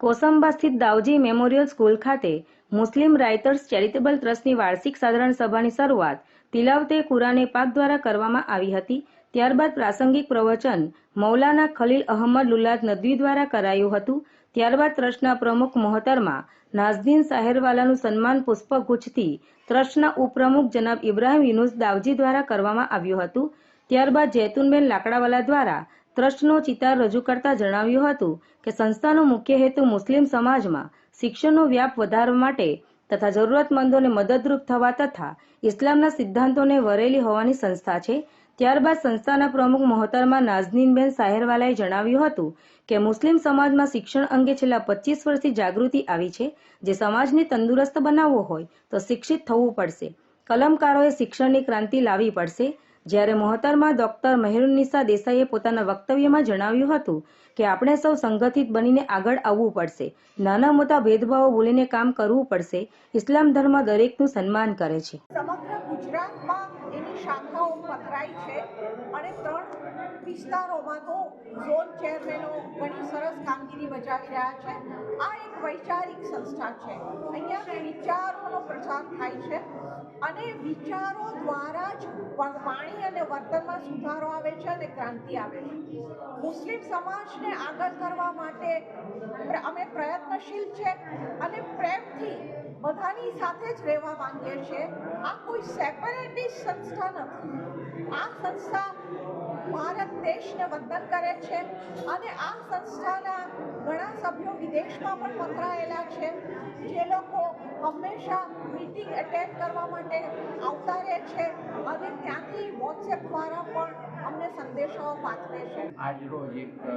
કોસંબા સ્થિત દાવજી memorial school ખાતે મુસ્લિમ writers charitable ટ્રસ્ટની વાર્ષિક સાધારણ સભાની શરૂઆત તિલાવતે કુરાને પાક દ્વારા કરવામાં આવી હતી. ત્યારબાદ પ્રાસંગિક પ્રવચન મૌલાના ખલીલ અહમદ લુલાદ નદવી દ્વારા કરાયું હતું. ત્યારબાદ ટ્રસ્ટના પ્રમુખ મોહતરમાં નાઝદીન સાહેરવાલાનું સન્માન પુષ્પગુચ્છથી ટ્રસ્ટના ઉપપ્રમુખ જનાબ ઇબ્રાહિમ યુનુસ દાવજી દ્વારા કરવામાં આવ્યું હતું. ત્યારબાદ જૈતુનબેન લાકડાવાલા દ્વારા ટ્રસ્ટનો ચિતાર રજૂ કરતા જણાવ્યું હતું કે સંસ્થાનો મુખ્ય હેતુ મુસ્લિમ સમાજમાં શિક્ષણનો વ્યાપ વધારવા માટે તથા જરૂરતમંદોને મદદરૂપ થવા તથા ઇસ્લામના સિદ્ધાંતોને વરેલી હોવાની સંસ્થા છે. ત્યારબાદ સંસ્થાના પ્રમુખ મોહતરમા નાઝનીનબેન સાહેરવાલાએ જણાવ્યું હતું કે મુસ્લિમ સમાજમાં શિક્ષણ અંગે છેલ્લા પચીસ વર્ષથી જાગૃતિ આવી છે. જે સમાજને તંદુરસ્ત બનાવવો હોય તો શિક્ષિત થવું પડશે. કલમકારોએ શિક્ષણની ક્રાંતિ લાવી પડશે. જ્યારે મોહતરમા ડોક્ટર મહેરુન્નિસા દેસાઈએ પોતાના વક્તવ્યમાં જણાવ્યું હતું કે, આપણે સૌ સંગઠિત બનીને આગળ આવવું પડશે. નાના મોટા ભેદભાવો ભૂલીને કામ કરવું પડશે. ઇસ્લામ ધર્મ દરેકનું સન્માન કરે છે. સમગ્ર ગુજરાતમાં એની શાખાઓ પથરાઈ છે અને ત્રણ વિસ્તારોમાં તો ઝોન ચેરમેનો ઘણી સરસ કામગીરી બજાવી રહ્યા છે. આ એક વૈચારિક સંસ્થા છે. અહીંયા પ્રચાર થાય છે. અને વિચારો દ્વારા જ વાણી અને વર્તનમાં સુધારો આવે છે અને ક્રાંતિ આવે છે. મુસ્લિમ સમાજને આગળ કરવા માટે અમે પ્રયત્નશીલ છે અને પ્રેમથી બધાની સાથે જ રહેવા માંગીએ છીએ. આ કોઈ સેપરેટિસ્ટ સંસ્થા નથી. આ સંસ્થા ભારત દેશને વંદન કરે છે અને આ સંસ્થાના ઘણા સભ્યો વિદેશમાં પણ પથરાયેલા છે. લોકો હંમેશા મીટિંગ એટેન્ડ કરવા માટે આવતા રહે છે અને ત્યાંથી વોટ્સએપ દ્વારા પણ અમને સંદેશાઓ પાઠવે છે. આજરોજ એક અ,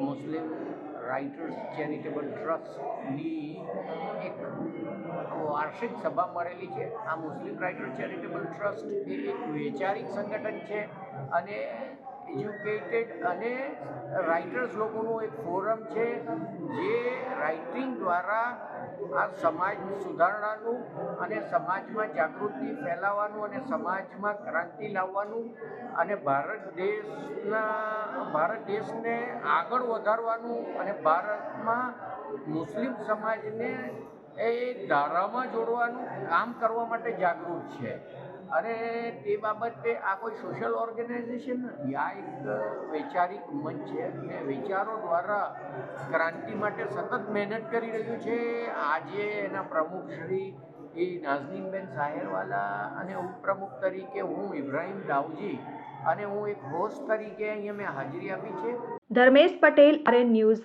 મુસ્લિમ રાઇટર્સ ચેરિટેબલ ટ્રસ્ટની એક વાર્ષિક સભા મળેલી છે. આ મુસ્લિમ રાઇટર્સ ચેરિટેબલ ટ્રસ્ટ એ એક વૈચારિક સંગઠન છે અને એજ્યુકેટેડ અને રાઇટર્સ લોકોનું એક ફોરમ છે જે રાઇટિંગ દ્વારા આ સમાજ સુધારણાનું અને સમાજમાં જાગૃતિ ફેલાવવાનું અને સમાજમાં ક્રાંતિ લાવવાનું અને ભારત દેશના, ભારત દેશને આગળ વધારવાનું અને ભારતમાં મુસ્લિમ સમાજને એ ધારામાં જોડવાનું કામ કરવા માટે જાગૃત છે. અને તે બાબતે આ કોઈ સોશિયલ ઓર્ગેનાઇઝેશન નથી. આ એક વૈચારિક મંચ છે અને વિચારો દ્વારા ક્રાંતિ માટે સતત મહેનત કરી રહ્યું છે. આજે એના પ્રમુખ શ્રી એ નાઝનીનબેન સાહેરવાલા અને ઉપપ્રમુખ તરીકે હું ઇબ્રાહિમ દાવજી અને હું એક હોસ્ટ તરીકે અહીંયા મેં હાજરી આપી છે. Dharmesh Patel RN news